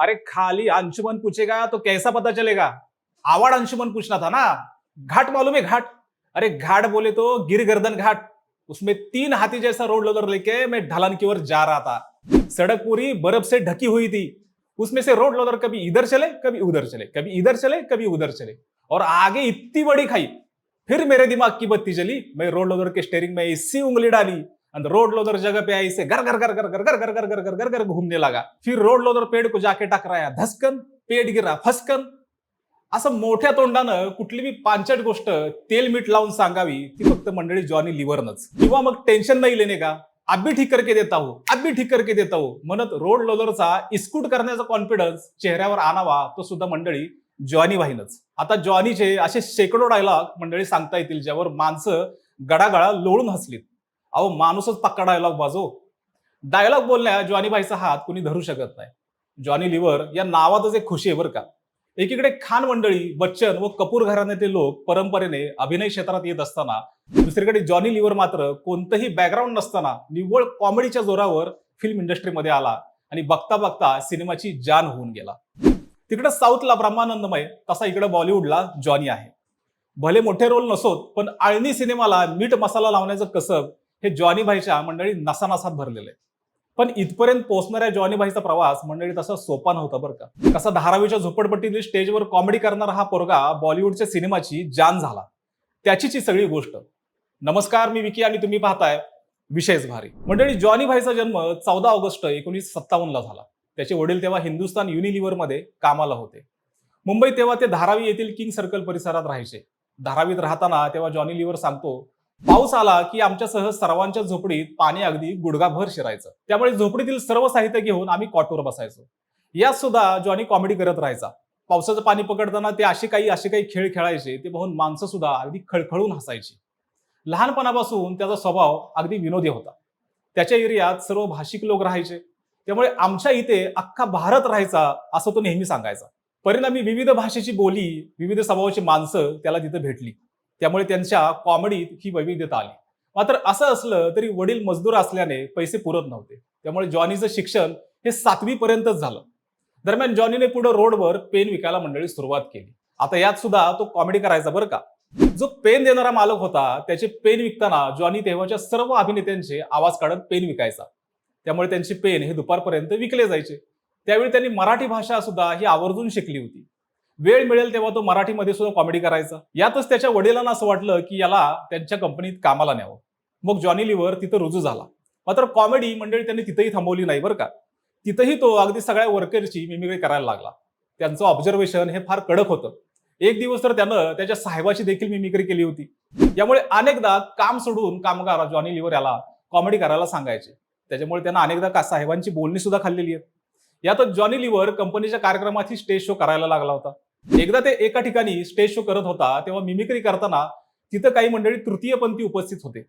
अरे खाली अंशुमन पूछेगा तो कैसा पता चलेगा? आवाड़ अंशुमन पूछना था ना? घाट मालूम है घाट? अरे घाट बोले तो गिर गर्दन घाट। उसमें तीन हाथी जैसा रोड लोलर लेके मैं ढलान की ओर जा रहा था। सड़क पूरी बर्फ़ से ढकी हुई थी। उसमें से रोड लोलर कभी इधर चले, कभी उधर चले, कभी इधर चले, कभी उधर चले। और आगे इतनी बड़ी खाई, फिर मेरे दिमाग की बत्ती चली। मैं रोड लोलर के स्टेरिंग में इसी उंगली डाली। अंदर रोड लोलर जगह पे ऐसे घर घर घर घर घर घर घर घर घर घर घर घर घूमने लगा फिर रोड लोलर पेड़ को जाके टकराया धसकन पेड़ गिरा फसकन असं मोठ्या तोंडानं कुठली बी पांचट गोष्ट तेल मीठ लावून सांगावी ती फक्त मंडळी जॉनी लिव्हरनच किंवा मग टेन्शन नाही लेने का अब्बी ठीक करके देता हो अब्बी ठीक करके देता हो म्हणत रोड लोलरचा इस्कूट करण्याचा कॉन्फिडन्स चेहऱ्यावर आणावा तो सुद्धा मंडळी जॉनी वाहिनच आता जॉनीचे असे शेकडो डायलॉग मंडळी सांगता येतील ज्यावर माणसं गडागळा लोळून हसलीत अहो माणूसच पक्का डायलॉग बाजो डायलॉग बोलण्या जॉनी भाईचा हात कुणी धरू शकत नाही. जॉनी लिव्हर या नावातच एक खुशी आहे बरं का. एकीकडे खान मंडळी बच्चन व कपूर घराण्याचे लोक परंपरेने अभिनय क्षेत्रात येत असताना दुसरीकडे जॉनी लिव्हर मात्र कोणतंही बॅकग्राऊंड नसताना निव्वळ कॉमेडीच्या जोरावर फिल्म इंडस्ट्रीमध्ये आला आणि बघता बघता सिनेमाची जान होऊन गेला. तिकडे साऊथला ब्रह्मानंदमय तसा इकडे बॉलिवूडला जॉनी आहे. भले मोठे रोल नसोत पण आळणी सिनेमाला मीठ मसाला लावण्याचं कसब हे जॉनी भाईच्या मंडळी नसानसात भरलेले. पण इथपर्यंत पोहोचणाऱ्या जॉनी भाईचा प्रवास मंडळी तसा सोपा नव्हता बरं का. कसा धारावीच्या झोपडपट्टीतील स्टेजवर कॉमेडी करणारा हा पोरगा बॉलिवूडच्या सिनेमाची जान झाला. त्याचीच ही सगळी गोष्ट. नमस्कार मी विकी आणि तुम्ही पाहताय विशेष भारी. मंडळी जॉनी भाईचा जन्म चौदा ऑगस्ट एकोणीसशे सत्तावन्नला झाला. त्याचे वडील तेव्हा हिंदुस्तान युनिलिव्हरमध्ये कामाला होते. मुंबई तेव्हा ते धारावी येथील किंग सर्कल परिसरात राहायचे. धारावीत राहताना तेव्हा जॉनी लिव्हर सांगतो पाऊस आला की आमच्यासह सर्वांच्या झोपडीत पाणी अगदी गुडघाभर शिरायचं. त्यामुळे झोपडीतील सर्व साहित्य घेऊन आम्ही कॉटवर बसायचो. यात सुद्धा जॉनी कॉमेडी करत राहायचा. पावसाचं पाणी पकडताना ते असे काही असे काही खेळ खेळायचे ते पाहून माणसं सुद्धा अगदी खळखळून हसायची. लहानपणापासून त्याचा स्वभाव अगदी विनोदी होता. त्याच्या एरियात सर्व भाषिक लोक राहायचे. त्यामुळे आमच्या इथे अख्खा भारत राहायचा असं तो नेहमी सांगायचा. परिणामी विविध भाषेची बोली विविध स्वभावाची माणसं त्याला तिथे भेटली. त्यामुळे त्यांच्या कॉमेडीत ही वैविध्यता आली. मात्र असं असलं तरी वडील मजदूर असल्याने पैसे पुरत नव्हते. त्यामुळे जॉनीचं शिक्षण हे सातवी पर्यंतच झालं. दरम्यान जॉनीने पुढे रोडवर पेन विकायला मंडळी सुरुवात केली. आता यात सुद्धा तो कॉमेडी करायचा बरं का? जो पेन देणारा मालक होता त्याचे पेन विकताना जॉनी तेव्हाच्या सर्व अभिनेत्यांचे आवाज काढत पेन विकायचा. त्यामुळे त्यांचे पेन हे दुपारपर्यंत विकले जायचे. त्यावेळी त्यांनी मराठी भाषा सुद्धा ही आवर्जून शिकली होती. वेळ मिळेल तेव्हा तो मराठीमध्ये सुद्धा कॉमेडी करायचा. यातच त्याच्या वडिलांना असं वाटलं की याला त्यांच्या कंपनीत कामाला न्यावं. मग जॉनी लिव्हर तिथं रुजू झाला. मात्र कॉमेडी मंडळी त्यांनी तिथंही थांबवली नाही बरं का. तिथंही तो अगदी सगळ्या वर्करची मिमिक्री करायला लागला. त्यांचं ऑब्झर्वेशन हे फार कडक होतं. एक दिवस तर त्यानं त्याच्या साहेबाची देखील मिमिक्री केली होती. यामुळे अनेकदा काम सोडून कामगार जॉनी लिव्हर याला कॉमेडी करायला सांगायचे. त्याच्यामुळे त्यांना अनेकदा का साहेबांची बोलणी सुद्धा खाल्लेली आहेत यातच जॉनी लिव्हर कंपनीच्या कार्यक्रमात ही स्टेज शो करायला लागला होता. एकदा ते एका ठिकाणी स्टेज शो करत होता तेव्हा मिमिक्री करताना तिथं काही मंडळी तृतीयपंथी उपस्थित होते.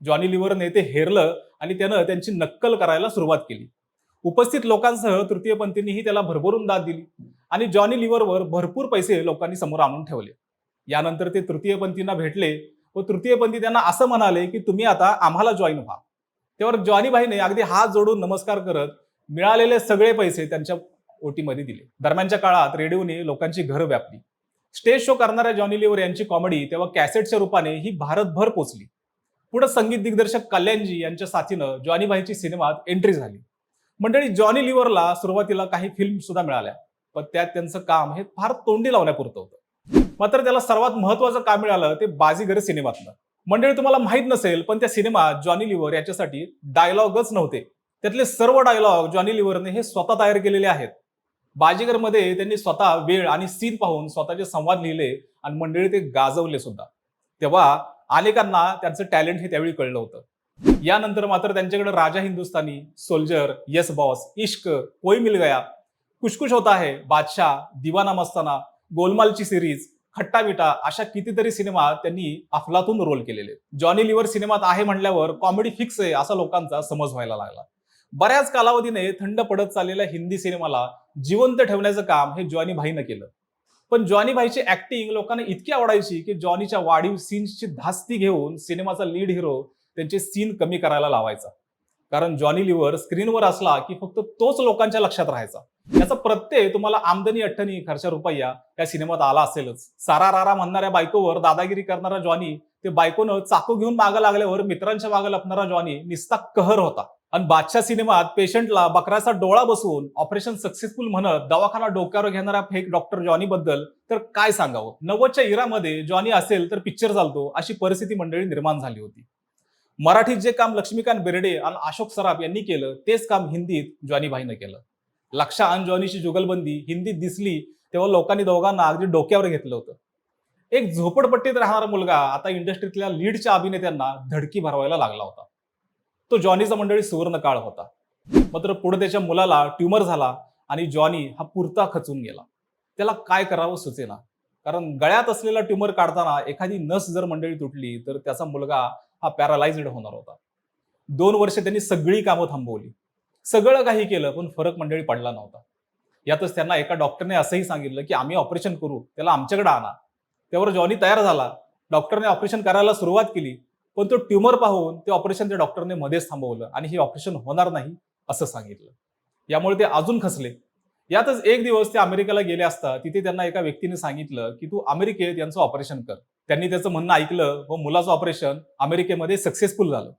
जॉनी लिव्हरने ते हेरलं आणि त्यानं त्यांची नक्कल करायला सुरुवात केली. उपस्थित लोकांसह तृतीयपंथींनीही त्याला भरभरून दाद दिली आणि जॉनी लिव्हरवर भरपूर पैसे लोकांनी समोर आणून ठेवले. यानंतर ते तृतीयपंथींना भेटले व तृतीयपंथी त्यांना असं म्हणाले की तुम्ही आता आम्हाला जॉईन व्हा. त्यावर जॉनी भाईने अगदी हात जोडून नमस्कार करत मिळालेले सगळे पैसे त्यांच्या ओटीमध्ये दिले. दरम्यानच्या काळात रेडिओने लोकांची घरं व्यापली. स्टेज शो करणाऱ्या जॉनी लिव्हर यांची कॉमेडी तेव्हा कॅसेटच्या रूपाने ही भारतभर पोचली. पुढे संगीत दिग्दर्शक कल्याणजी यांच्या साथीनं जॉनी सिनेमात एंट्री झाली. मंडळी जॉनी लिव्हरला सुरुवातीला काही फिल्म सुद्धा मिळाल्या पण त्यात त्यांचं काम हे फार तोंडी लावण्यापुरतं होतं. मात्र त्याला सर्वात महत्वाचं काम मिळालं ते बाजीगर सिनेमातलं. मंडळी तुम्हाला माहीत नसेल पण त्या सिनेमात जॉनी लिव्हर याच्यासाठी डायलॉगच नव्हते. त्यातले सर्व डायलॉग जॉनी लिव्हरने हे स्वतः तयार केलेले आहेत. बाजीगरमध्ये त्यांनी स्वतः वेळ आणि सीन पाहून स्वतःचे संवाद लिहिले आणि मंडळी ते गाजवले सुद्धा. तेव्हा अनेकांना त्यांचं टॅलेंट हे त्यावेळी कळलं होतं. यानंतर मात्र त्यांच्याकडे राजा हिंदुस्तानी सोल्जर यस बॉस इश्क कोई मिल गया कुशकुश होता आहे बादशाह दिवाना मस्ताना गोलमालची सिरीज खट्टा विटा अशा कितीतरी सिनेमात त्यांनी अफलातून रोल केलेले. जॉनी लिव्हर सिनेमात आहे म्हणल्यावर कॉमेडी फिक्स आहे असा लोकांचा समज व्हायला लागला. बऱ्याच कालावधीने थंड पडत चाललेल्या हिंदी सिनेमाला जिवंत ठेवण्याचं काम हे जॉनी भाईनं केलं. पण जॉनी भाईची ऍक्टिंग लोकांना इतकी आवडायची की जॉनीच्या वाढीव सीन्सची धास्ती घेऊन सिनेमाचा लीड हिरो त्यांचे सीन कमी करायला लावायचा. कारण जॉनी लिव्हर स्क्रीनवर असला की फक्त तोच लोकांच्या लक्षात राहायचा. याचा प्रत्यय तुम्हाला आमदनी अठ्ठनी खर्चा रुपया या सिनेमात आला असेलच. सारा रारा म्हणणाऱ्या बायकोवर दादागिरी करणारा जॉनी ते बायकोनं चाकू घेऊन मागं लागल्यावर मित्रांच्या मागं लपणारा जॉनी निस्ता कहर होता. आणि बादशाह सिनेमात पेशंटला बकराचा डोळा बसवून ऑपरेशन सक्सेसफुल म्हणत दवाखाना डोक्यावर घेणारा फेक डॉक्टर जॉनी बद्दल तर काय सांगावं? नव्वदच्या इरामध्ये जॉनी असेल तर पिक्चर चालतो अशी परिस्थिती मंडळी निर्माण झाली होती. मराठीत जे काम लक्ष्मीकांत बेर्डे आणि अशोक सराफ यांनी केलं तेच काम हिंदीत जॉनीभाईनं केलं. लक्षा आणि जॉनीची जुगलबंदी हिंदीत दिसली तेव्हा लोकांनी दोघांना अगदी डोक्यावर घेतलं होतं. एक झोपडपट्टीत राहणारा मुलगा आता इंडस्ट्रीतल्या लीडच्या अभिनेत्यांना धडकी भरवायला लागला होता. तो जॉनीचा मंडळी सुवर्ण काळ होता. मात्र पुढे त्याच्या मुलाला ट्युमर झाला आणि जॉनी हा पुरता खचून गेला. त्याला काय करावं सुचेना. कारण गळ्यात असलेला ट्युमर काढताना एखादी नस जर मंडळी तुटली तर त्याचा मुलगा हा पॅरालायझड होणार होता. दोन वर्ष त्यांनी सगळी कामं थांबवली. सगळं काही केलं पण फरक मंडळी पडला नव्हता. यातच त्यांना एका डॉक्टरने असंही सांगितलं की आम्ही ऑपरेशन करू त्याला आमच्याकडे आणा. त्यावर जॉनी तयार झाला. डॉक्टरने ऑपरेशन करायला सुरुवात केली. पण तो ट्युमर पाहून ते ऑपरेशन त्या डॉक्टरने मध्येच थांबवलं आणि हे ऑपरेशन होणार नाही असं सांगितलं. यामुळे ते अजून खसले. यातच एक दिवस ते अमेरिकेला गेले असता तिथे त्यांना एका व्यक्तीने सांगितलं की तू अमेरिकेत यांचं ऑपरेशन कर. त्यांनी त्याचं म्हणणं ऐकलं व मुलाचं ऑपरेशन अमेरिकेमध्ये सक्सेसफुल झालं.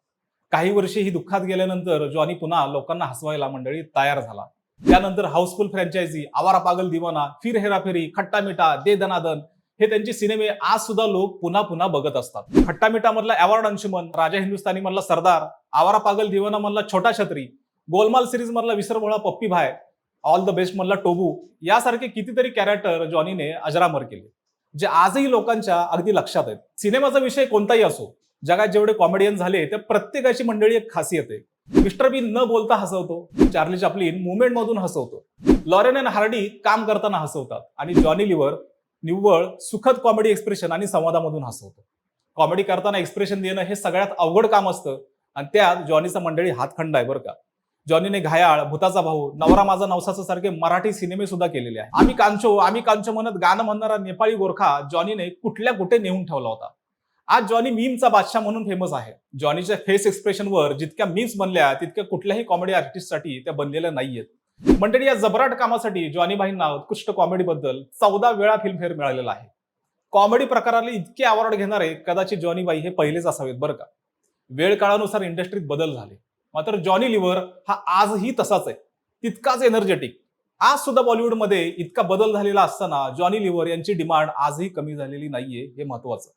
काही वर्षे ही दुःखात गेल्यानंतर जॉनी पुन्हा लोकांना हसवायला मंडळी तयार झाला. त्यानंतर हाऊसफुल फ्रँचायझी आवारा पागल दिवाना फिर हेराफेरी खट्टा मिठा दे दनादन हे त्यांचे सिनेमे आज सुद्धा लोक पुन्हा पुन्हा बघत असतात. खट्टामिठा मधला अवॉर्ड अंशुमन राजा हिंदुस्थानी मधला सरदार आवारा पागल दिवाना मधला छोटा छत्री गोलमाल सिरीज मधला विसरभोळा पप्पी भाय ऑल द बेस्ट मधला टोबू यासारखे कितीतरी कॅरेक्टर जॉनीने अजरामर केले जे आजही लोकांच्या अगदी लक्षात आहेत. सिनेमाचा विषय कोणताही असो जगात जेवढे कॉमेडियन झाले त्या प्रत्येकाची मंडळी एक खासियत आहे. मिस्टर बीन न बोलता हसवतो चार्ली चापलिन मुवमेंट मधून हसवतो. लॉरेन अँड हार्डी काम करताना हसवतात आणि जॉनी लिव्हर निव्वळ सुखद कॉमेडी एक्सप्रेशन आणि संवादामधून हसवतो. कॉमेडी करताना एक्सप्रेशन देणं हे सगळ्यात अवघड काम असतं आणि त्यात जॉनीचा मंडळी हातखंड आहे बरं का. जॉनीने घायाळ भूताचा भाऊ नवरा माझा नवसाचा सारखे मराठी सिनेमे सुद्धा केलेले आहे. आम्ही कांचो आम्ही कांचो म्हणत गाणं म्हणणारा नेपाळी गोरखा जॉनीने कुठल्या कुठे नेऊन ठेवला होता. आज जॉनी मीमचा बादशाह म्हणून फेमस आहे. जॉनीच्या फेस एक्सप्रेशनवर जितक्या मीम्स बनल्या तितक्या कुठल्याही कॉमेडी आर्टिस्टसाठी त्या बनलेल्या नाहीयेत. मंडळी या जबराट कामासाठी जॉनीबाईंना उत्कृष्ट कॉमेडी बद्दल चौदा वेळा फिल्मफेअर मिळालेला आहे. कॉमेडी प्रकाराला इतके अवॉर्ड घेणारे कदाचित जॉनीबाई हे पहिलेच असावेत बरं का. वेळ काळानुसार इंडस्ट्रीत बदल झाले. मात्र जॉनी लिव्हर हा आजही तसाच आहे. तितकाच एनर्जेटिक आज सुद्धा बॉलिवूडमध्ये इतका बदल झालेला असताना जॉनी लिव्हर यांची डिमांड आजही कमी झालेली नाहीये हे महत्वाचं.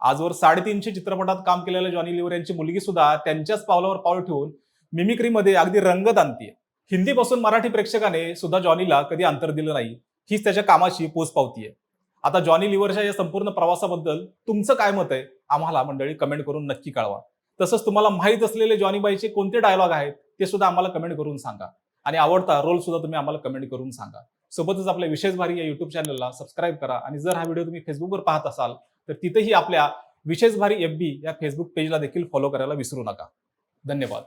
आजवर साडेतीनशे चित्रपटात काम केलेल्या जॉनी लिव्हर यांची मुलगी सुद्धा त्यांच्याच पावलावर पाऊल ठेवून मिमिक्रीमध्ये अगदी रंगत आणतीये. हिंदीपासून मराठी प्रेक्षकाने सुद्धा जॉनीला कधी अंतर दिलं नाही. हीच त्याच्या कामाची पोचपावती आहे आता जॉनी लिव्हरच्या या संपूर्ण प्रवासाबद्दल तुमचं काय मत आहे? आम्हाला मंडळी कमेंट करून नक्की कळवा. तसंच तुम्हाला माहीत असलेले जॉनी बाईचे कोणते डायलॉग आहेत ते सुद्धा आम्हाला कमेंट करून सांगा. आणि आवडता रोल सुद्धा तुम्ही आम्हाला कमेंट करून सांगा. सोबतच आपल्या विशेष भारी या युट्यूब चॅनलला सबस्क्राईब करा. आणि जर हा व्हिडिओ तुम्ही फेसबुकवर पाहत असाल तर तिथेही आपल्या विशेष भारी एफ बी या फेसबुक पेजला देखील फॉलो करायला विसरू नका. धन्यवाद.